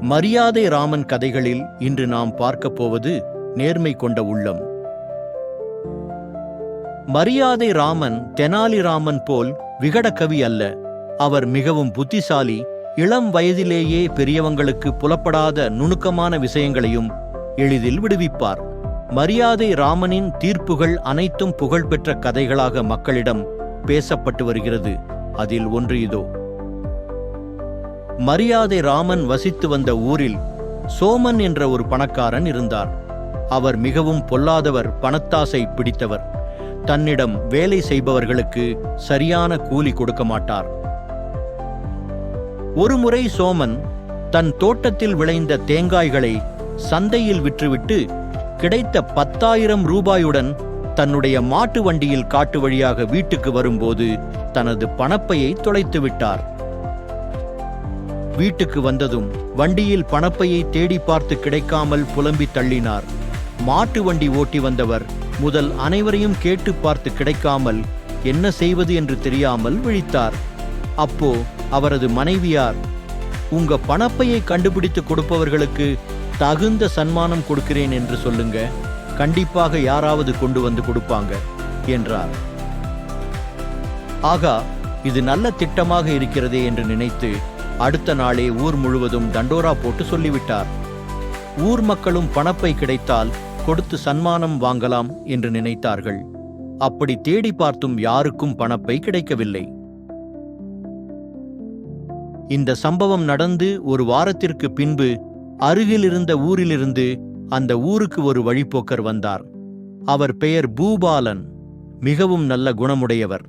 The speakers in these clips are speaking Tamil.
மரியாதை ராமன் கதைகளில் இன்று நாம் பார்க்கப் போவது நேர்மை கொண்ட உள்ளம். மரியாதை ராமன் தெனாலிராமன் போல் விகடகவி அல்ல. அவர் மிகவும் புத்திசாலி இளம் வயதிலேயே பெரியவங்களுக்கு புலப்படாத நுணுக்கமான விஷயங்களையும் எளிதில் விடுவிப்பார். மரியாதை ராமனின் தீர்ப்புகள் அனைத்தும் புகழ்பெற்ற கதைகளாக மக்களிடம் பேசப்பட்டு வருகிறது. அதில் ஒன்று இதோ. மரியாதை ராமன் வசித்து வந்த ஊரில் சோமன் என்ற ஒரு பணக்காரன் இருந்தார். அவர் மிகவும் பொல்லாதவர் பணத்தாசை பிடித்தவர். தன்னிடம் வேலை செய்பவர்களுக்கு சரியான கூலி கொடுக்க மாட்டார். ஒருமுறை சோமன் தன் தோட்டத்தில் விளைந்த தேங்காய்களை சந்தையில் விற்றுவிட்டு கிடைத்த பத்தாயிரம் ரூபாயுடன் தன்னுடைய மாட்டு வண்டியில் காட்டு வழியாக வீட்டுக்கு வரும்போது தனது பணப்பையை தொலைத்து விட்டார் வீட்டுக்கு வந்ததும் வண்டியில் பணப்பையை தேடி பார்த்து கிடைக்காமல் புலம்பி தள்ளினார். மாட்டு வண்டி ஓட்டி வந்தவர் முதல் அனைவரையும் கேட்டு பார்த்து கிடைக்காமல் என்ன செய்வது என்று தெரியாமல் விழித்தார். அப்போ அவரது மனைவியார் உங்க பணப்பையை கண்டுபிடித்து கொடுப்பவர்களுக்கு தகுந்த சன்மானம் கொடுக்கிறேன் என்று சொல்லுங்க. கண்டிப்பாக யாராவது கொண்டு வந்து கொடுப்பாங்க என்றார். ஆகா இது நல்ல திட்டமாக இருக்கிறதே என்று நினைத்து அடுத்த நாளே ஊர் முழுவதும் தண்டோரா போட்டு சொல்லிவிட்டார். ஊர் மக்களும் பணப்பை கிடைத்தால் கொடுத்து சன்மானம் வாங்கலாம் என்று நினைத்தார்கள். அப்படி தேடி பார்த்தும் யாருக்கும் பணப்பை கிடைக்கவில்லை. இந்த சம்பவம் நடந்து ஒரு வாரத்திற்கு பின்பு அருகிலிருந்த ஊரிலிருந்து அந்த ஊருக்கு ஒரு வழிப்போக்கர் வந்தார். அவர் பெயர் பூபாலன் மிகவும் நல்ல குணமுடையவர்.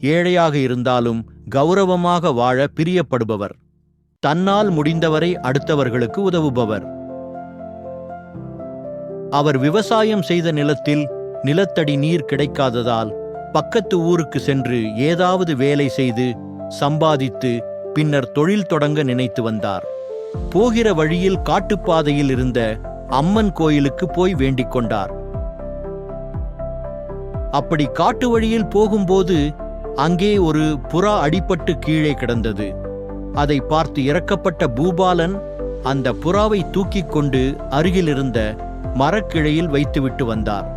ஏழையாக இருந்தாலும் கௌரவமாக வாழ பிரியப்படுபவர். தன்னால் முடிந்தவரை அடுத்தவர்களுக்கு உதவுபவர். அவர் விவசாயம் செய்த நிலத்தில் நிலத்தடி நீர் கிடைக்காததால் பக்கத்து ஊருக்கு சென்று ஏதாவது வேலை செய்து சம்பாதித்து பின்னர் தொழில் தொடங்க நினைத்து வந்தார். போகிற வழியில் காட்டுப்பாதையில் இருந்த அம்மன் கோயிலுக்கு போய் வேண்டிக் கொண்டார். அப்படி காட்டு வழியில் போகும்போது அங்கே ஒரு புறா அடிபட்டு கீழே கிடந்தது. அதை பார்த்து இறக்கப்பட்ட பூபாலன் அந்த புறாவை தூக்கிக் கொண்டு அருகிலிருந்த மரக்கிளையில் வைத்துவிட்டு வந்தார்.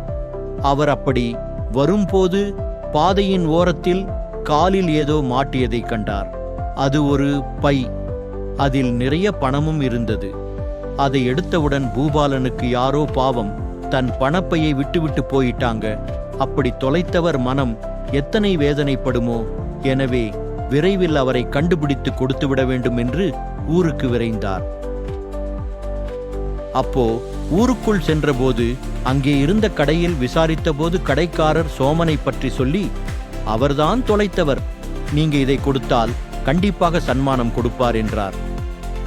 அவர் அப்படி வரும்போது பாதையின் ஓரத்தில் காலில் ஏதோ மாட்டியதைக் கண்டார். அது ஒரு பை. அதில் நிறைய பணமும் இருந்தது. அதை எடுத்தவுடன் பூபாலனுக்கு யாரோ பாவம் தன் பணப்பையை விட்டுவிட்டு போயிட்டாங்க. அப்படி தொலைத்தவர் மனம் எத்தனை வேதனைப்படுமோ. எனவே விரைவில் அவரை கண்டுபிடித்து கொடுத்துவிட வேண்டும் என்று ஊருக்கு விரைந்தார். அப்போ ஊருக்குள் சென்றபோது அங்கே இருந்த கடையில் விசாரித்தபோது கடைக்காரர் சோமனை பற்றி சொல்லி அவர்தான் தொலைத்தவர். நீங்க இதை கொடுத்தால் கண்டிப்பாக சன்மானம் கொடுப்பார் என்றார்.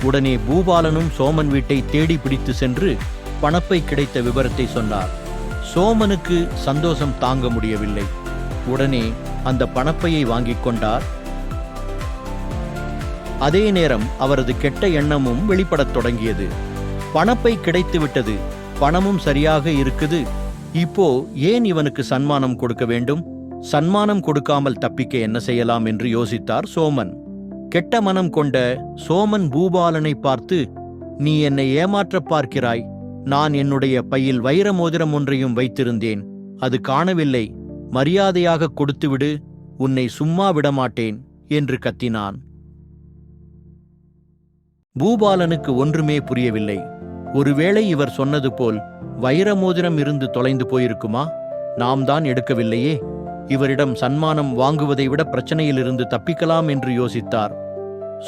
உடனே பூபாலனும் சோமன் வீட்டை தேடி பிடித்து சென்று பணப்பை கிடைத்த விவரத்தை சொன்னார். சோமனுக்கு சந்தோஷம் தாங்க முடியவில்லை. உடனே அந்த பணப்பையை வாங்கிக் கொண்டார். அதே நேரம் அவரது கெட்ட எண்ணமும் வெளிப்படத் தொடங்கியது. பணப்பை கிடைத்துவிட்டது. பணமும் சரியாக இருக்குது. இப்போ ஏன் இவனுக்கு சன்மானம் கொடுக்க வேண்டும்? சன்மானம் கொடுக்காமல் தப்பிக்க என்ன செய்யலாம் என்று யோசித்தார் சோமன். கெட்ட மனம் கொண்ட சோமன் பூபாலனை பார்த்து நீ என்னை ஏமாற்ற பார்க்கிறாய். நான் என்னுடைய பையில் வைர மோதிரம் ஒன்றையும் வைத்திருந்தேன். அது காணவில்லை. மரியாதையாக கொடுத்துவிடு. உன்னை சும்மா விடமாட்டேன். என்று கத்தினான். பூபாலனுக்கு ஒன்றுமே புரியவில்லை. ஒருவேளை இவர் சொன்னது போல் வைர மோதிரம் இருந்து தொலைந்து போயிருக்குமா? நாம் தான் எடுக்கவில்லையே. இவரிடம் சன்மானம் வாங்குவதை விட பிரச்சனையிலிருந்து தப்பிக்கலாம் என்று யோசித்தார்.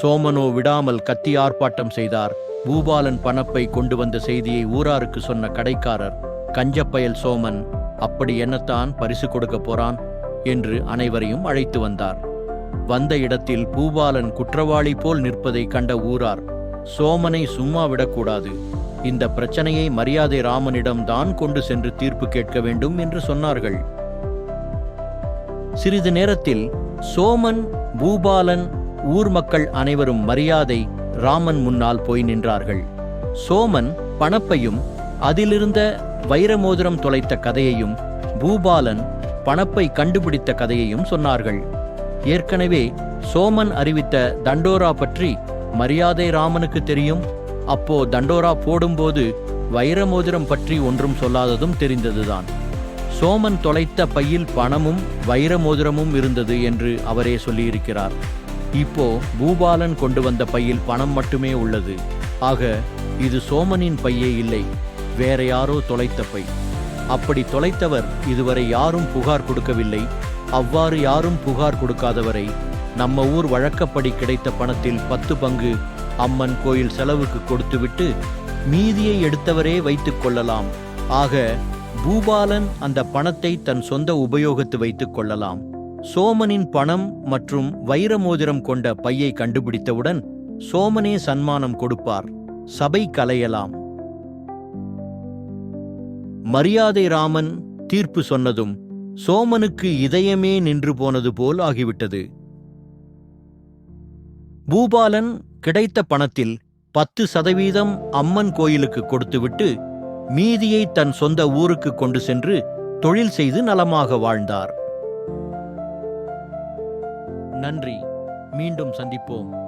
சோமனோ விடாமல் கத்தி ஆர்ப்பாட்டம் செய்தார். பூபாலன் பணப்பை கொண்டு வந்த செய்தியை ஊராருக்கு சொன்ன கடைக்காரர் கஞ்சப்பயல் சோமன் அப்படி என்னத்தான் பரிசு கொடுக்க போறான்? என்று அனைவரையும் அழைத்து வந்தார். வந்த இடத்தில் பூபாலன் குற்றவாளி போல் நிற்பதை கண்ட ஊரார் சோமனை சும்மா விடக்கூடாது. இந்த பிரச்சனையை மரியாதை ராமனிடம் தான் கொண்டு சென்று தீர்ப்பு கேட்க வேண்டும் என்று சொன்னார்கள். சிறிது நேரத்தில் சோமன் பூபாலன் ஊர் மக்கள் அனைவரும் மரியாதை ராமன் முன்னால் போய் நின்றார்கள். சோமன் பணப்பையும் அதிலிருந்த வைரமோதிரம் தொலைத்த கதையையும் பூபாலன் பணப்பை கண்டுபிடித்த கதையையும் சொன்னார்கள். ஏற்கனவே சோமன் அறிவித்த தண்டோரா பற்றி மரியாதை ராமனுக்கு தெரியும். அப்போ தண்டோரா போடும்போது வைர மோதிரம் பற்றி ஒன்றும் சொல்லாததும் தெரிந்ததுதான். சோமன் தொலைத்த பையில் பணமும் வைர மோதிரமும் இருந்தது என்று அவரே சொல்லியிருக்கிறார். இப்போ பூபாலன் கொண்டு வந்த பையில் பணம் மட்டுமே உள்ளது. ஆக இது சோமனின் பையே இல்லை வேற யாரோ தொலைத்த பை. அப்படி தொலைத்தவர் இதுவரை யாரும் புகார் கொடுக்கவில்லை அவ்வாறு யாரும் புகார் கொடுக்காதவரை நம்ம ஊர் வழக்கப்படி கிடைத்த பணத்தில் பத்து பங்கு அம்மன் கோயில் செலவுக்கு கொடுத்துவிட்டு மீதியை எடுத்தவரே வைத்துக் கொள்ளலாம். ஆக பூபாலன் அந்த பணத்தை தன் சொந்த உபயோகத்து வைத்துக் கொள்ளலாம். சோமனின் பணம் மற்றும் வைர மோதிரம் கொண்ட பையை கண்டுபிடித்தவுடன் சோமனே சன்மானம் கொடுப்பார். சபை கலையலாம். மரியாதை ராமன் தீர்ப்பு சொன்னதும் சோமனுக்கு இதயமே நின்று போனது போல் ஆகிவிட்டது. பூபாலன் கிடைத்த பணத்தில் பத்து சதவீதம் அம்மன் கோயிலுக்கு கொடுத்துவிட்டு மீதியை தன் சொந்த ஊருக்கு கொண்டு சென்று தொழில் செய்து நலமாக வாழ்ந்தார். நன்றி. மீண்டும் சந்திப்போம்.